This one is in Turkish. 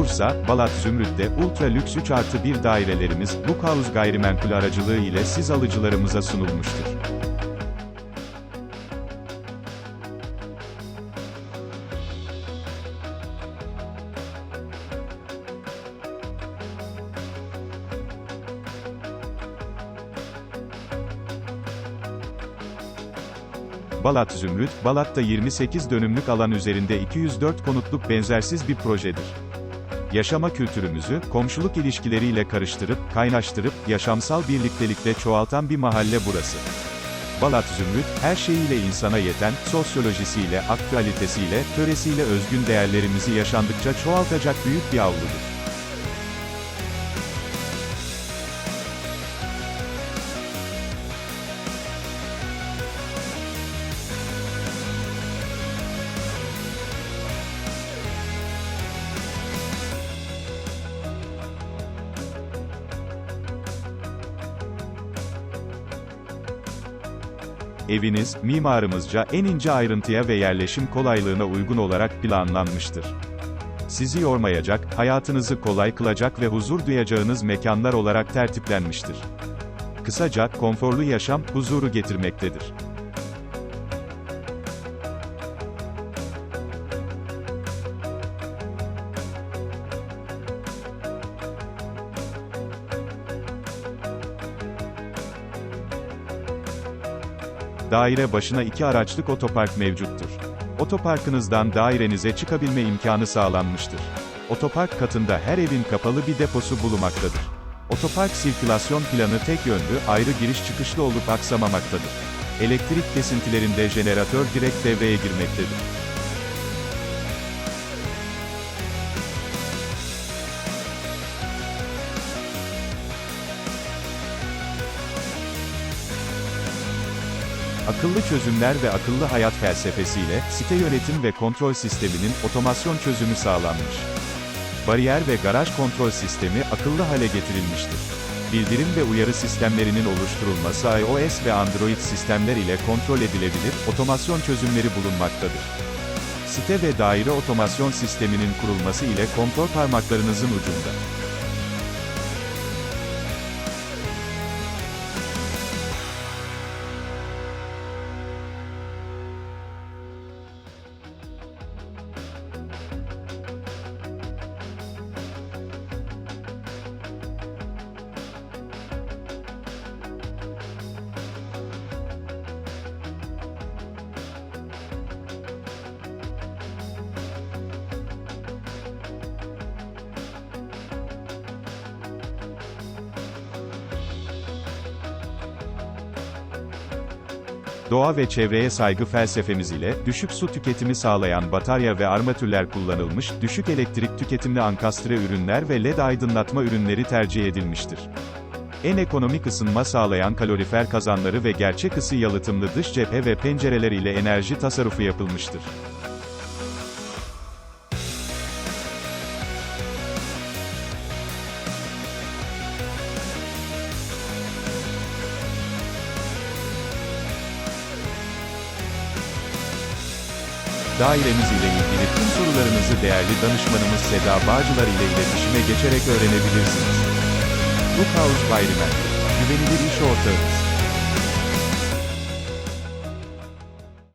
ise, Balat Zümrüt'te ultra lüks 3 artı 1 dairelerimiz, Bookhouse gayrimenkul aracılığı ile siz alıcılarımıza sunulmuştur. Balat Zümrüt, Balat'ta 28 dönümlük alan üzerinde 204 konutluk benzersiz bir projedir. Yaşama kültürümüzü, komşuluk ilişkileriyle karıştırıp, kaynaştırıp, yaşamsal birliktelikle çoğaltan bir mahalle burası. Balat Zümrüt, her şeyiyle insana yeten, sosyolojisiyle, aktüalitesiyle, töresiyle özgün değerlerimizi yaşandıkça çoğaltacak büyük bir avludur. Eviniz, mimarımızca en ince ayrıntıya ve yerleşim kolaylığına uygun olarak planlanmıştır. Sizi yormayacak, hayatınızı kolay kılacak ve huzur duyacağınız mekanlar olarak tertiplenmiştir. Kısaca, konforlu yaşam, huzuru getirmektedir. Daire başına iki araçlık otopark mevcuttur. Otoparkınızdan dairenize çıkabilme imkanı sağlanmıştır. Otopark katında her evin kapalı bir deposu bulunmaktadır. Otopark sirkülasyon planı tek yönlü, ayrı giriş çıkışlı olup aksamamaktadır. Elektrik kesintilerinde jeneratör direkt devreye girmektedir. Akıllı çözümler ve akıllı hayat felsefesiyle, site yönetim ve kontrol sisteminin otomasyon çözümü sağlanmış. Bariyer ve garaj kontrol sistemi akıllı hale getirilmiştir. Bildirim ve uyarı sistemlerinin oluşturulması iOS ve Android sistemler ile kontrol edilebilir, otomasyon çözümleri bulunmaktadır. Site ve daire otomasyon sisteminin kurulması ile kontrol parmaklarınızın ucunda. Doğa ve çevreye saygı felsefemiz ile, düşük su tüketimi sağlayan batarya ve armatürler kullanılmış, düşük elektrik tüketimli ankastre ürünler ve led aydınlatma ürünleri tercih edilmiştir. En ekonomik ısınma sağlayan kalorifer kazanları ve gerçek ısı yalıtımlı dış cephe ve pencereler ile enerji tasarrufu yapılmıştır. Dairemiz ile ilgili tüm sorularınızı değerli danışmanımız Seda Bağcılar ile iletişime geçerek öğrenebilirsiniz. Bookhouse Gayrimenkul, güvenilir iş ortağınız.